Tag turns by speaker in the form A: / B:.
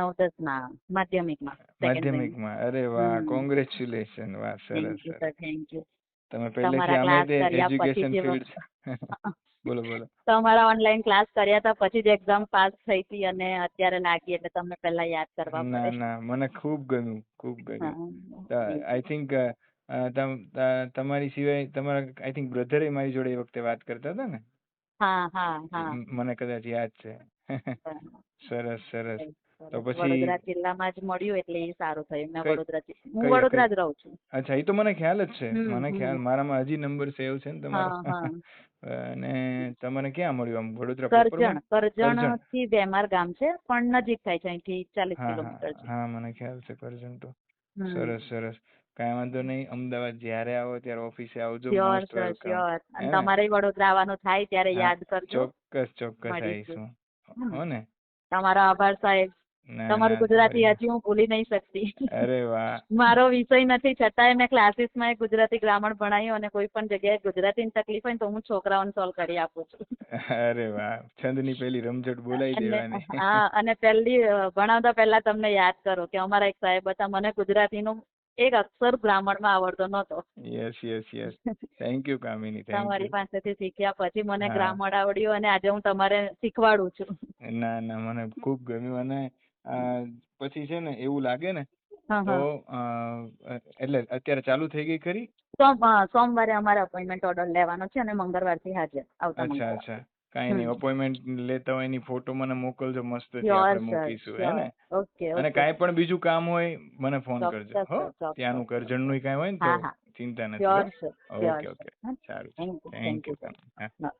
A: નવ દસમાં માધ્યમિકમાં.
B: માધ્યમિકમાં? અરે વાહ. કોંગ્રેચ્યુલેશન વાહ સરસ
A: થેન્ક યુ
B: તમે પહેલેથી
A: આમે
B: તે એજ્યુકેશન ફિલ્ડ બોલો બોલો.
A: તમારા ઓનલાઈન ક્લાસ કર્યા હતા પછી જ એક્ઝામ પાસ થઈ હતી અને અત્યારે લાગી એટલે તમને પહેલા યાદ કરવા
B: ના ના મને ખૂબ ગમ્યું ખૂબ ગમ્યું. આઈ થિંક તમારી સિવાય તમારા આઈ થિંક બ્રધરે મારી જોડે એ વખતે વાત કરતા હતા ને?
A: હા હા હા.
B: મને કદાચ યાદ છે. સરસ સરસ. તો પછી-
A: વડોદરા જિલ્લામાં જ મળ્યું એટલે એ સારું થયું. મેં વડોદરા હું વડોદરા જ રહું છું.
B: અચ્છા એ તો મને ખ્યાલ જ છે. મને ખ્યાલ. મારામાં હજી નંબર સેવ છે ને તમારો. અને તમને ક્યાં મળ્યું આમ વડોદરા
A: કરજણ. કરજણ. થી વેમાર ગામ છે પણ નજીક થાય છે અહીંથી ચાલીસ કિલોમીટર
B: હા
A: છે.
B: હા મને ખ્યાલ છે કરજણ તો. સરસ સરસ. કાંઈ વાંધો નહીં. અમદાવાદ જ્યારે આવો ત્યારે ઓફિસે આવજો?
A: તમારે વડોદરા આવવાનું થાય ત્યારે યાદ કરજો.
B: ચોક્કસ ચોક્કસ. આવીશું. હો ને?
A: તમારો આભાર સાહેબ. તમારું ગુજરાતી હજી હું ભૂલી નહીં શકતી.
B: અરે વાહ.
A: મારો વિષય નથી છતાંય મેં ક્લાસીસમાં ગુજરાતી ગ્રામર ભણાયું અને કોઈ પણ જગ્યાએ ગુજરાતીની તકલીફ હોય તો હું છોકરાઓને સોલ્વ કરી આપું છું.
B: અરે વાહ છંદની પેલી રમઝટ બોલાવી દેવાની.
A: હા અને પહેલી ભણાવતા પહેલા તમને યાદ કરો કે અમારા એક સાહેબ હતા મને ગુજરાતીનો એક અક્ષર બ્રાહ્મણમાં આવડતો નહોતો.
B: Yes yes yes thank you Kamini
A: તમારી પાસેથી શીખ્યા પછી મને. ગ્રામર આવડ્યું અને આજે હું તમારે શીખવાડું છું.
B: ના ના મને ખૂબ ગમ્યું અને પછી છે ને એવું લાગે ને તો એટલે અત્યારે ચાલુ થઈ ગઈ ખરી?
A: સોમવારે અમારે અપોઇન્ટમેન્ટ ઓર્ડર લેવાનો છે અને મંગળવારથી હાજર આવતા
B: અચ્છા અચ્છા. કાંઈ નહીં અપોઇન્ટમેન્ટ લેતા હોય એની ફોટો મને મોકલજો
A: મસ્ત
B: આપણે મૂકીશું હે ને?
A: ઓકે
B: અને કાંઈ પણ બીજું કામ હોય મને ફોન કરજો હો. ત્યાંનું. કરજણનું કાંઈ હોય ને તો ચિંતા નથી ઓકે ઓકે.
A: સારું. થેન્ક યુ હા.